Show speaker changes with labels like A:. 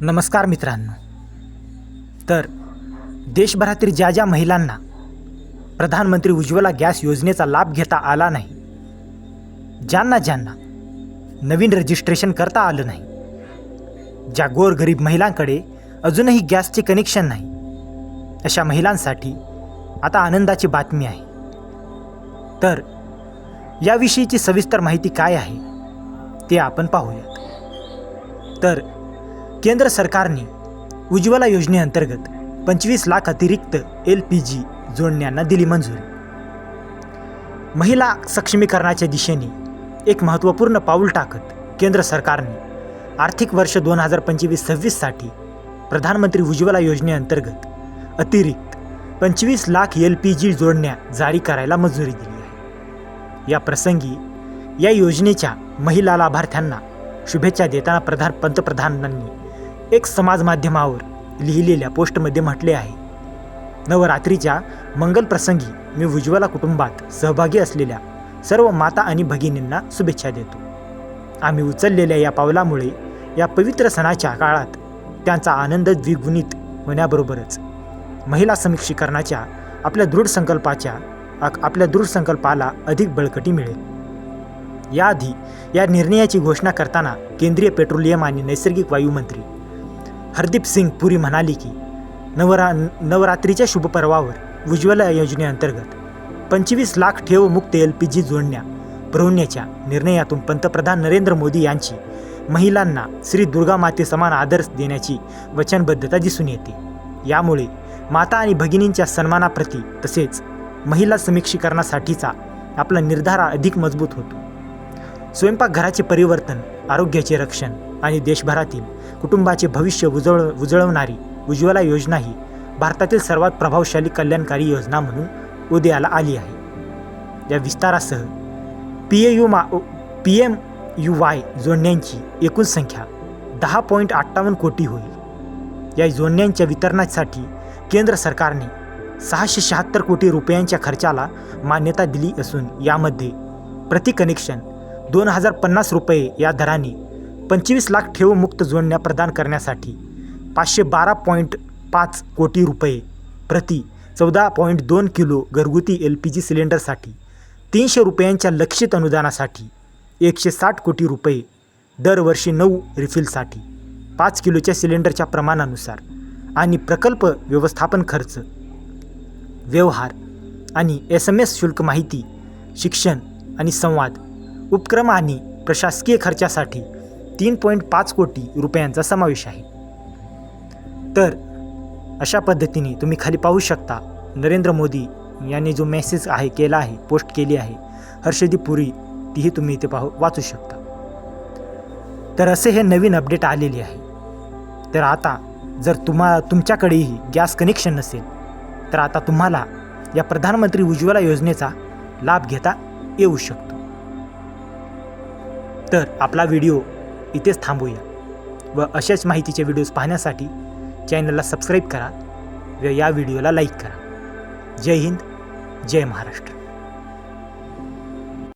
A: नमस्कार मित्रांनो. तर देशभरातील ज्या ज्या महिलांना प्रधानमंत्री उज्ज्वला गॅस योजनेचा लाभ घेता आला नाही ज्यांना ज्यांना नवीन रजिस्ट्रेशन करता आलं नाही ज्या गोरगरीब महिलांकडे अजूनही गॅसचे कनेक्शन नाही अशा महिलांसाठी आता आनंदाची बातमी आहे. तर याविषयीची सविस्तर माहिती काय आहे ते आपण पाहूयात. तर केंद्र सरकारने उज्ज्वला योजनेअंतर्गत पंचवीस लाख अतिरिक्त एल पी जी जोडण्यांना दिली मंजुरी. महिला सक्षमीकरणाच्या दिशेने एक महत्त्वपूर्ण पाऊल टाकत केंद्र सरकारने आर्थिक वर्ष दोन हजार पंचवीस सव्वीससाठी प्रधानमंत्री उज्ज्वला योजनेअंतर्गत अतिरिक्त पंचवीस लाख एल पी जी जोडण्या जारी करायला मंजुरी दिली आहे. या प्रसंगी या योजनेच्या महिला लाभार्थ्यांना शुभेच्छा देताना प्रधान पंतप्रधानांनी एक समाज माध्यमावर लिहिलेल्या पोस्टमध्ये म्हटले आहे नवरात्रीच्या मंगलप्रसंगी मी उज्ज्वला कुटुंबात सहभागी असलेल्या सर्व माता आणि भगिनींना शुभेच्छा देतो. आम्ही उचललेल्या या पावलामुळे या पवित्र सणाच्या काळात त्यांचा आनंद द्विगुणित होण्याबरोबरच महिला समीक्षीकरणाच्या आपल्या दृढ संकल्पाच्या आपल्या दृढ संकल्पाला अधिक बळकटी मिळेल. याआधी या निर्णयाची घोषणा करताना केंद्रीय पेट्रोलियम आणि नैसर्गिक वायू मंत्री हरदीप सिंग पुरी म्हणाले की नवरा नवरात्रीच्या शुभपर्वावर उज्ज्वला योजनेअंतर्गत पंचवीस लाख ठेव मुक्त एल पी जी जोडण्या पुरवण्याच्या निर्णयातून पंतप्रधान नरेंद्र मोदी यांची महिलांना श्री दुर्गा माते समान आदर देण्याची वचनबद्धता दिसून येते. यामुळे माता आणि भगिनींच्या सन्मानाप्रती तसेच महिला समीक्षीकरणासाठीचा आपला निर्धार अधिक मजबूत होतो. स्वयंपाकघराचे परिवर्तन आरोग्याचे रक्षण आणि देशभरातील कुटुंबाचे भविष्य उजळ उजळवणारी उज्ज्वला योजना ही भारतातील सर्वात प्रभावशाली कल्याणकारी योजना म्हणून उदयाला आली आहे. या विस्तारासह पी ए यू मा पी एम यू वाय जोडण्यांची एकूण संख्या दहा पॉईंट अठ्ठावन्न कोटी होईल. या जोडण्यांच्या वितरणासाठी केंद्र सरकारने सहाशे शहात्तर कोटी रुपयांच्या खर्चाला मान्यता दिली असून यामध्ये प्रति कनेक्शन दोन हजार पन्नास रुपये या दराने पंचवीस लाख ठेव मुक्त जोडण्या प्रदान करण्यासाठी पाचशे बारा पॉईंट पाच कोटी रुपये प्रति चौदा पॉईंट दोन किलो घरगुती एल पी जी सिलेंडरसाठी तीनशे रुपयांच्या लक्षित अनुदानासाठी एकशे साठ कोटी रुपये दरवर्षी नऊ रिफिलसाठी पाच किलोच्या सिलेंडरच्या प्रमाणानुसार आणि प्रकल्प व्यवस्थापन खर्च व्यवहार आणि एस एम एस शुल्क माहिती शिक्षण आणि संवाद उपक्रम आणि प्रशासकीय खर्चासाठी तीन पॉईंट पाच कोटी रुपयांचा समावेश आहे. तर अशा पद्धतीने तुम्ही खाली पाहू शकता नरेंद्र मोदी यांनी जो मेसेज आहे केला आहे पोस्ट केली आहे हर्षदीप पुरी तीही तुम्ही इथे पाहू वाचू शकता. तर असे हे नवीन अपडेट आलेले आहे. तर आता जर तुम्हा तुमच्याकडेही गॅस कनेक्शन नसेल तर आता तुम्हाला या प्रधानमंत्री उज्ज्वला योजनेचा लाभ घेता येऊ शकतो. तर आपला व्हिडिओ इथेच थांबूया व अशाच माहितीचे व्हिडिओज पाहण्यासाठी चॅनलला सबस्क्राईब करा व या व्हिडिओला लाईक करा. जय हिंद जय महाराष्ट्र.